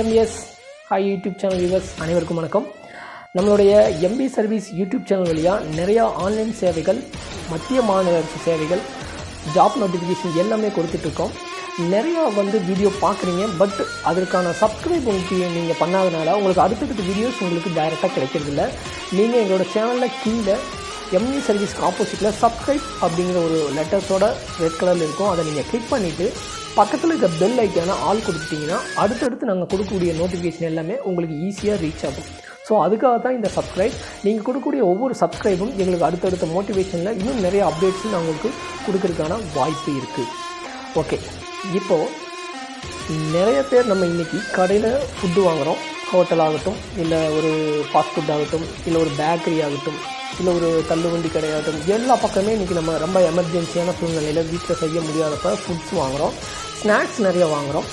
MS hi YouTube channel viewers அனைவருக்கும் வணக்கம். நம்மளுடைய எம்பி சர்வீஸ் யூடியூப் சேனல் வழியாக நிறையா ஆன்லைன் சேவைகள் மத்திய மாநில அரசு சேவைகள் ஜாப் நோட்டிஃபிகேஷன் எல்லாமே கொடுத்துட்ருக்கோம். நிறையா வந்து வீடியோ பார்க்குறீங்க பட் அதற்கான சப்ஸ்கிரைப் உங்களுக்கு நீங்கள் பண்ணாதனால உங்களுக்கு அடுத்தடுத்த வீடியோஸ் உங்களுக்கு டைரெக்டாக கிடைக்கிறதில்ல. நீங்கள் எங்களோட சேனலில் கீழே எம்இ சர்வீஸ்க்கு ஆப்போசிட்டில் சப்ஸ்கிரைப் அப்படிங்கிற ஒரு லெட்டர்ஸோட ரெட் கலரில் இருக்கும். அதை நீங்கள் கிளிக் பண்ணிவிட்டு பக்கத்தில் இருக்க பெல் ஐக்கான ஆள் கொடுத்துட்டிங்கன்னா அடுத்தடுத்து நாங்கள் கொடுக்கக்கூடிய நோட்டிஃபிகேஷன் எல்லாமே உங்களுக்கு ஈஸியாக ரீச் ஆகும். ஸோ அதுக்காக தான் இந்த சப்ஸ்கிரைப் நீங்கள் கொடுக்கக்கூடிய ஒவ்வொரு சப்ஸ்கிரைபும் எங்களுக்கு அடுத்தடுத்த மோட்டிவேஷனில் இன்னும் நிறைய அப்டேட்ஸும் நான் உங்களுக்கு கொடுக்கறதுக்கான வாய்ப்பு இருக்குது ஓகே இப்போது நிறைய பேர் நம்ம இன்றைக்கி கடையில் ஃபுட்டு வாங்குகிறோம் ஹோட்டல் ஆகட்டும் இல்லை ஒரு ஃபாஸ்ட் ஃபுட் ஆகட்டும் இல்லை ஒரு பேக்கரி ஆகட்டும் இல்லை ஒரு தள்ளுவண்டி கடையாகட்டும் எல்லா பக்கமே இன்றைக்கி நம்ம ரொம்ப எமர்ஜென்சியான சூழ்நிலையில் வீட்டில் செய்ய முடியாதப்ப ஃபுட்ஸ் வாங்குகிறோம் ஸ்நாக்ஸ் நிறைய வாங்குகிறோம்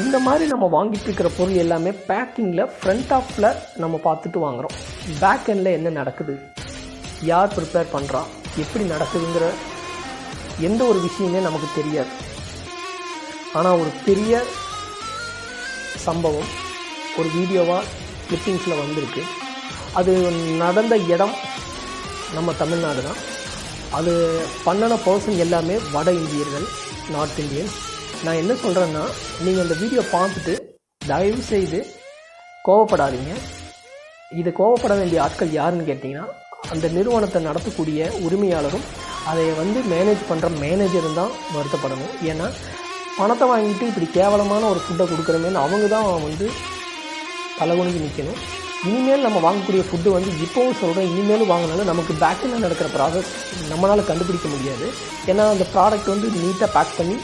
இந்த மாதிரி நம்ம வாங்கிட்டு இருக்கிற பொருள் எல்லாமே பேக்கிங்கில் ஃப்ரண்ட் ஆஃபில் நம்ம பார்த்துட்டு வாங்குகிறோம் பேக் எண்டில் என்ன நடக்குது? யார் ப்ரிப்பேர் பண்ணுறா எப்படி நடக்குதுங்கிற எந்த ஒரு விஷயமே நமக்கு தெரியாது. ஆனால் ஒரு பெரிய சம்பவம் ஒரு வீடியோவாக கிளிப்பிங்ஸில் வந்திருக்கு. அது நடந்த இடம் நம்ம தமிழ்நாடு தான் அது பண்ணின பர்சன் எல்லாமே வட இந்தியர்கள் நார்த் இந்தியன்ஸ் நான் என்ன சொல்கிறேன்னா நீங்கள் அந்த வீடியோ பார்த்துட்டு தயவு செய்து கோவப்படாதீங்க. இது கோவப்பட வேண்டிய ஆட்கள் யாருன்னு கேட்டிங்கன்னா அந்த நிறுவனத்தை நடத்தக்கூடிய உரிமையாளரும் அதை வந்து மேனேஜ் பண்ணுற மேனேஜரும் தான் வருத்தப்படணும். ஏன்னா பணத்தை வாங்கிட்டு இப்படி கேவலமான ஒரு ஃபுட்டை கொடுக்குறமேன்னு அவங்க தான் வந்து தலைகுனிஞ்சு நிற்கணும் இனிமேல் நம்ம வாங்கக்கூடிய ஃபுட்டு வந்து இப்போவும் சொல்கிறேன் இனிமேலும் வாங்கினாலும் நமக்கு பேக்கில் நடக்கிற ப்ராசஸ் நம்மளால் கண்டுபிடிக்க முடியாது. ஏன்னா அந்த ப்ராடக்ட் வந்து நீட்டாக பேக் பண்ணி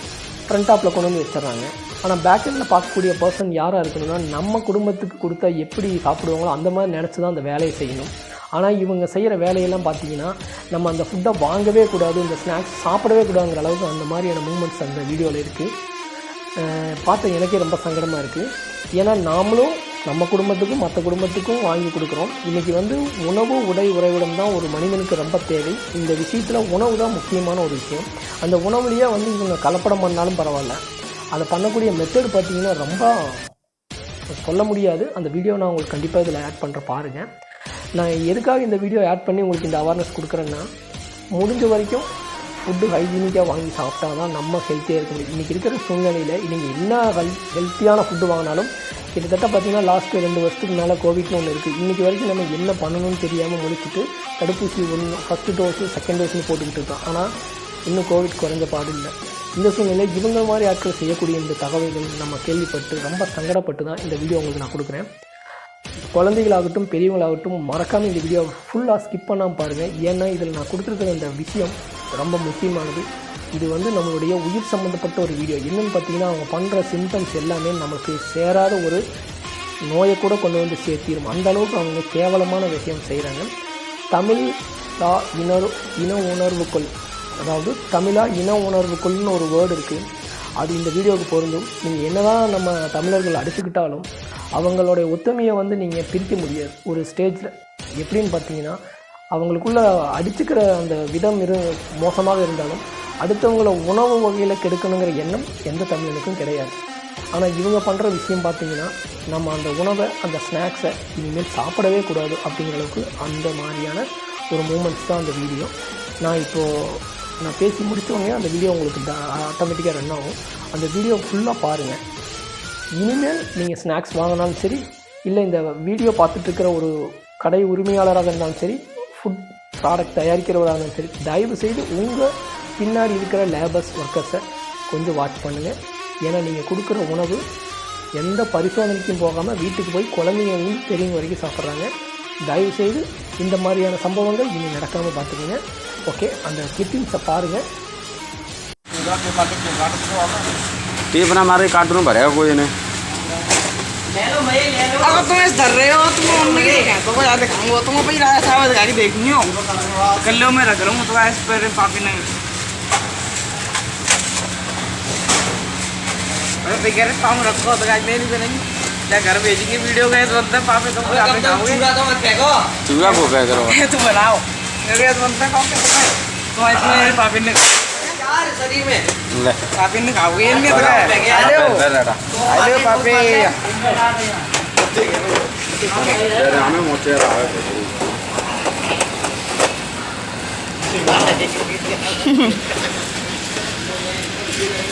ஃப்ரண்ட் டாப்பில் கொண்டு வந்து வச்சிடறாங்க. ஆனால் பேக்கெண்டில் பார்க்கக்கூடிய பர்சன் யாராக இருக்கணும்னா நம்ம குடும்பத்துக்கு கொடுத்தா எப்படி சாப்பிடுவாங்களோ அந்த மாதிரி நினச்சி தான் அந்த வேலையை செய்யணும். ஆனால் இவங்க செய்கிற வேலையெல்லாம் பார்த்தீங்கன்னா நம்ம அந்த ஃபுட்டை வாங்கவே கூடாது இந்த ஸ்நாக்ஸ் சாப்பிடவே கூடாதுங்கிற அளவுக்கு அந்த மாதிரியான மூமெண்ட்ஸ் அந்த வீடியோவில் இருக்குது பார்த்த எனக்கே ரொம்ப சங்கடமாக இருக்குது ஏன்னா நாமளும் நம்ம குடும்பத்துக்கும் மற்ற குடும்பத்துக்கும் வாங்கி கொடுக்குறோம். இன்றைக்கி வந்து உணவு உடை உறைவிடம் தான் ஒரு மனிதனுக்கு ரொம்ப தேவை. இந்த விஷயத்தில் உணவு தான் முக்கியமான ஒரு விஷயம். அந்த உணவுலேயே வந்து இவங்க கலப்படம் பண்ணாலும் பரவாயில்ல. அதை பண்ணக்கூடிய மெத்தட் பார்த்திங்கன்னா ரொம்ப சொல்ல முடியாது. அந்த வீடியோ நான் உங்களுக்கு கண்டிப்பாக இதில் ஆட் பண்ணுற பாருங்கள் நான் எதுக்காக இந்த வீடியோ ஆட் பண்ணி உங்களுக்கு இந்த அவேர்னஸ் கொடுக்குறேன்னா முடிஞ்ச வரைக்கும் ஃபுட்டு ஹைஜீனிக்காக வாங்கி சாப்பிட்டா தான் நம்ம ஹெல்த்தியாக இருக்க முடியும். இன்றைக்கி இருக்கிற சூழ்நிலையில் நீங்கள் என்ன ஹெல் ஹெல்த்தியான ஃபுட்டு வாங்கினாலும் கிட்டத்தட்ட பார்த்திங்கன்னா லாஸ்ட்டு ரெண்டு வருஷத்துக்கு மேலே கோவிட்னு ஒன்று இருக்குது இன்றைக்கி வரைக்கும் நம்ம என்ன பண்ணணும்னு தெரியாமல் முடிச்சுட்டு தடுப்பூசி ஒன்று ஃபஸ்ட்டு டோஸு செகண்ட் டோஸ்னு போட்டுக்கிட்டு இருக்கோம். ஆனால் இன்னும் கோவிட் குறைஞ்ச பாடு இல்லை. இந்த சூழ்நிலையில் இவங்க மாதிரி ஆட்கள் செய்யக்கூடிய இந்த தகவல்கள் நம்ம கேள்விப்பட்டு ரொம்ப சங்கடப்பட்டு தான் இந்த வீடியோ உங்களுக்கு நான் கொடுக்குறேன். குழந்தைகளாகட்டும் பெரியவங்களாகட்டும் மறக்காமல் இந்த வீடியோ ஃபுல்லாக ஸ்கிப் பண்ணாமல் பாருங்கள் ஏன்னா இதில் நான் கொடுத்துருக்கிற இந்த விஷயம் ரொம்ப முக்கியமானது. இது வந்து நம்மளுடைய உயிர் சம்மந்தப்பட்ட ஒரு வீடியோ என்னென்னு பார்த்தீங்கன்னா அவங்க பண்ணுற சிம்டம்ஸ் எல்லாமே நமக்கு சேராத ஒரு நோயை கூட கொண்டு வந்து சேர்த்திடும் அந்த அளவுக்கு அவங்க கேவலமான விஷயம் செய்கிறாங்க தமிழ் தா இணர் இன உணர்வுக்குள் அதாவது தமிழா இன உணர்வுக்குள்னு ஒரு வேர்டு இருக்குது அது இந்த வீடியோவுக்கு பொருந்தும். நீங்கள் என்னதான் நம்ம தமிழர்கள் அடிச்சுக்கிட்டாலும் அவங்களுடைய ஒத்துமையை வந்து நீங்கள் பிரிக்க முடியாது. ஒரு ஸ்டேஜில் எப்படின்னு பார்த்தீங்கன்னா அவங்களுக்குள்ள அடிச்சுக்கிற அந்த விதம் இரு மோசமாக இருந்தாலும் அடுத்தவங்களை உணவு வகையில் கெடுக்கணுங்கிற எண்ணம் எந்த தமிழனுக்கும் கிடையாது. ஆனால் இவங்க பண்ணுற விஷயம் பார்த்தீங்கன்னா நம்ம அந்த உணவை அந்த ஸ்நாக்ஸை இனிமேல் சாப்பிடவே கூடாது அப்படிங்கிற அளவுக்கு அந்த மாதிரியான ஒரு மூமெண்ட்ஸ் தான் அந்த வீடியோ. நான் இப்போது நான் பேசி முடித்தோடனே அந்த வீடியோ உங்களுக்கு ஆட்டோமேட்டிக்காக ரன் ஆகும். அந்த வீடியோ ஃபுல்லாக பாருங்கள் இனிமேல் நீங்கள் ஸ்நாக்ஸ் வாங்கினாலும் சரி இல்லை இந்த வீடியோ பார்த்துட்ருக்கிற ஒரு கடை உரிமையாளராக இருந்தாலும் சரி ஃபுட் ப்ராடக்ட் தயாரிக்கிறவராக இருந்தாலும் சரி தயவு செய்து உங்கள் பின்னாடி இருக்கிற லேபர்ஸ் ஒர்க்கர்ஸை கொஞ்சம் வாட்ச் பண்ணுங்கள் ஏன்னா நீங்கள் கொடுக்குற உணவு எந்த பரிசோதனைக்கும் போகாமல் வீட்டுக்கு போய் குழந்தைங்க வந்து பெரியவங்க வரைக்கும் சாப்பிட்றாங்க தயவு செய்து இந்த மாதிரியான சம்பவங்கள் இனி நடக்காமல் பார்த்துக்கோங்க ஓகே அந்த கிட்டிங்ஸை பாருங்கள் टीप ना मारे कार्टून भरेगा कोई ने अगर तुम इस धर रहे हो तुम मम्मी की देखा तो यार दिखाऊंगा तुम भाई राजा साहब दिखा के देखनी हो कर लो मैं रख रहा हूँ तो इस पर पापी ने अरे तो कह रहे रखो तो आज मेरी बनेगी क्या घर भेजेंगे वीडियो गए तो बनता पापे तो तुम चूरा को क्या करो। तू तो बनाओ। मेरे तो बनता खाओ क्या तो आज मेरे पापे ने शरीर में। ले। पापे ने खाओगे इनमें तो है। अरे ओ पापे। अरे हमें मोचे रहा है।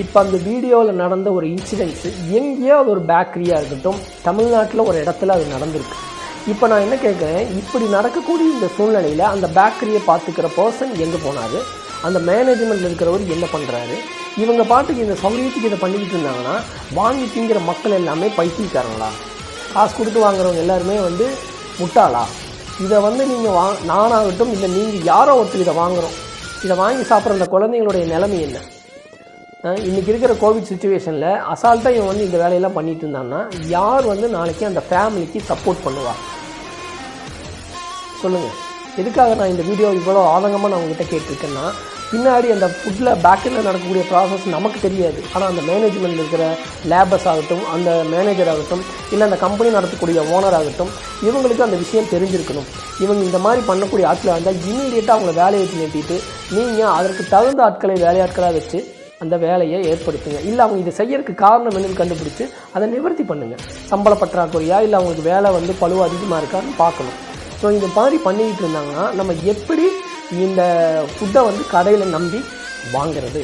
இப்போ அந்த வீடியோவில் நடந்த ஒரு இன்சிடென்ட்ஸு எங்கேயோ அது ஒரு பேக்கரியாக இருக்கட்டும் தமிழ்நாட்டில் ஒரு இடத்துல அது நடந்திருக்கு. இப்போ நான் என்ன கேட்குறேன் இப்படி நடக்கக்கூடிய இந்த சூழ்நிலையில் அந்த பேக்கரியை பார்த்துக்கிற பர்சன் எங்கே போனார்? அந்த மேனேஜ்மெண்ட்டில் இருக்கிறவர் என்ன பண்ணுறாரு இவங்க பாட்டுக்கு இந்த சௌரியத்துக்கு இதை பண்ணிக்கிட்டு இருந்தாங்கன்னா வாங்கி திங்கிற மக்கள் எல்லாமே பைத்தியக்காரங்களா? காசு கொடுத்து வாங்குறவங்க எல்லாருமே வந்து முட்டாளா? இதை வந்து நீங்கள் வா நானாகட்டும் இல்லை நீங்கள் யாரோ ஒருத்தர் இதை வாங்குறோம். இதை வாங்கி சாப்பிட்ற அந்த குழந்தைங்களுடைய நிலைமை என்ன? இன்றைக்கி இருக்கிற கோவிட் சுச்சுவேஷனில் அசால்ட்டாக இவன் வந்து இந்த வேலையெல்லாம் பண்ணிட்டு இருந்தான்னா யார் வந்து நாளைக்கு அந்த ஃபேமிலிக்கு சப்போர்ட் பண்ணுவா? சொல்லுங்கள் எதுக்காக நான் இந்த வீடியோ இவ்வளோ ஆதங்கமாக நான் உங்ககிட்ட கேட்டிருக்கேன்னா பின்னாடி அந்த ஃபுட்டில் பேக்கில் நடக்கக்கூடிய ப்ராசஸ் நமக்கு தெரியாது. ஆனால் அந்த மேனேஜ்மெண்ட் இருக்கிற லேபர்ஸ் ஆகட்டும் அந்த மேனேஜர் ஆகட்டும் இல்லை அந்த கம்பெனி நடத்தக்கூடிய ஓனர் ஆகட்டும் இவங்களுக்கு அந்த விஷயம் தெரிஞ்சிருக்கணும். இவங்க இந்த மாதிரி பண்ணக்கூடிய ஆட்களாக இருந்தால் இமீடியட்டாக அவங்கள வேலையை நிறுத்திட்டு நீங்கள் அதற்கு தகுந்த ஆட்களை வேலையாட்களாக வச்சு அந்த வேலையை ஏற்படுத்துங்க. இல்லை அவங்க இதை செய்யறதுக்கு காரணம் என்னன்னு கண்டுபிடிச்சு அதை நிவர்த்தி பண்ணுங்கள் சம்பள பற்றாக்குறையா இல்லை அவங்களுக்கு வேலை வந்து பழுவு அதிகமாக இருக்கான்னு பார்க்கணும். ஸோ இந்த மாதிரி பண்ணிக்கிட்டு இருந்தாங்கன்னா நம்ம எப்படி இந்த ஃபுட்டை வந்து கடையில் நம்பி வாங்கிறது?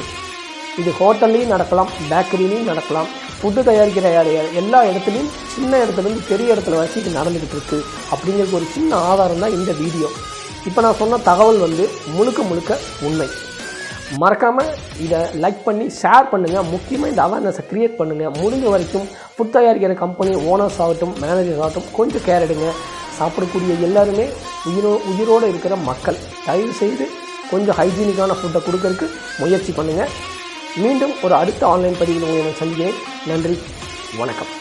இது ஹோட்டல்லையும் நடக்கலாம் பேக்கரிலையும் நடக்கலாம். ஃபுட்டு தயாரிக்கிற எல்லா இடத்துலையும் சின்ன இடத்துலேருந்து பெரிய இடத்துல வரைக்கும் இது நடந்துக்கிட்டு இருக்குது அப்படிங்கிறது ஒரு சின்ன ஆதாரம் தான் இந்த வீடியோ. இப்போ நான் சொன்ன தகவல் வந்து முழுக்க முழுக்க உண்மை. மறக்காமல் இதை லைக் பண்ணி ஷேர் பண்ணுங்கள் முக்கியமாக இந்த அவேர்னஸை க்ரியேட் பண்ணுங்கள் முடிஞ்ச வரைக்கும் ஃபுட் தயாரிக்கிற கம்பெனி ஓனர்ஸ் ஆகட்டும் மேனேஜர்ஸ் ஆகட்டும் கொஞ்சம் கேர் எடுங்க. சாப்பிடக்கூடிய எல்லாருமே உயிரோ உயிரோடு இருக்கிற மக்கள் தயவு செய்து கொஞ்சம் ஹைஜீனிக்கான ஃபுட்டை கொடுக்கறதுக்கு முயற்சி பண்ணுங்கள் மீண்டும் ஒரு அடுத்த ஆன்லைன் பதிவில் உங்களை நான் சந்திக்கிறேன். நன்றி வணக்கம்.